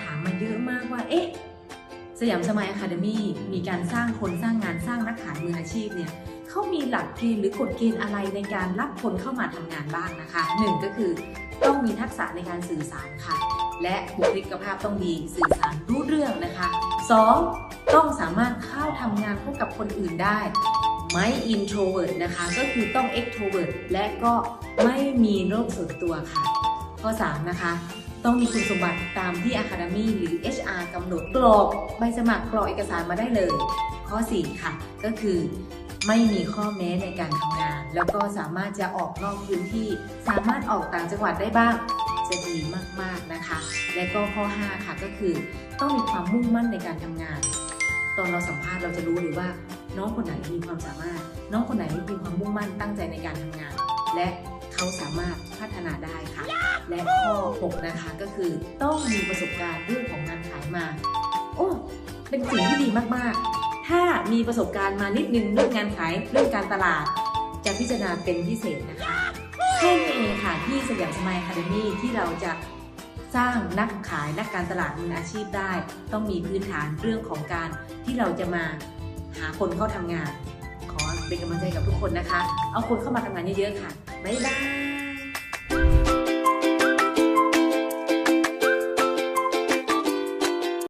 ถามมาเยอะมากว่า เอ๊สยามสมัยอะคาเดมี่มีการสร้างคนสร้างงานสร้างนักขายมืออาชีพเนี่ยเขามีหลักเกณฑ์หรือกฎเกณฑ์อะไรในการรับคนเข้ามาทำงานบ้างนะคะหนึ่งก็คือต้องมีทักษะในการสื่อสารค่ะ และบุคลิกภาพต้องดีสื่อสารรู้เรื่องนะคะสองต้องสามารถเข้าทำงานคู่กับคนอื่นได้ไม่ introvert นะคะ ก็คือต้อง extrovert และก็ไม่มีโรคส่วนตัวค่ะ ข้อ 3 นะคะ ต้องมีคุณสมบัติตามที่ Academy หรือ HR กำหนดกรอกใบสมัครกรอกเอกสารมาได้เลย ข้อ 4 ค่ะ ก็คือไม่มีข้อแม้ในการทำงาน แล้วก็สามารถจะออกนอกพื้นที่ สามารถออกต่างจังหวัดได้บ้างจะดีมากๆนะคะ และก็ข้อ 5 ค่ะก็คือ ต้องมีความมุ่งมั่นในการทำงาน ตอนเราสัมภาษณ์เราจะรู้เลยว่า น้องคนไหนมีความสามารถ น้องคนไหนมีความมุ่งมั่นตั้งใจในการทำงาน และเขาสามารถพัฒนาได้ และข้อ 6 นะคะก็คือต้องมีประสบการณ์เรื่องของงานขายมา โอ้เป็นสิ่งที่ดีมากๆ ถ้ามีประสบการณ์มานิดนึงเรื่องงานขายเรื่องการตลาด จะพิจารณาเป็นพิเศษนะคะแค่นี้เองค่ะที่สยามสมัยคาเดมี่ที่เราจะสร้างนักขายนักการตลาดมืออาชีพได้ ต้องมีพื้นฐานเรื่องของการที่เราจะมาหาคนเข้าทำงาน ขอเป็นกำลังใจกับทุกคนนะคะ เอาคนเข้ามาทำงานเยอะๆค่ะ บ๊ายบาย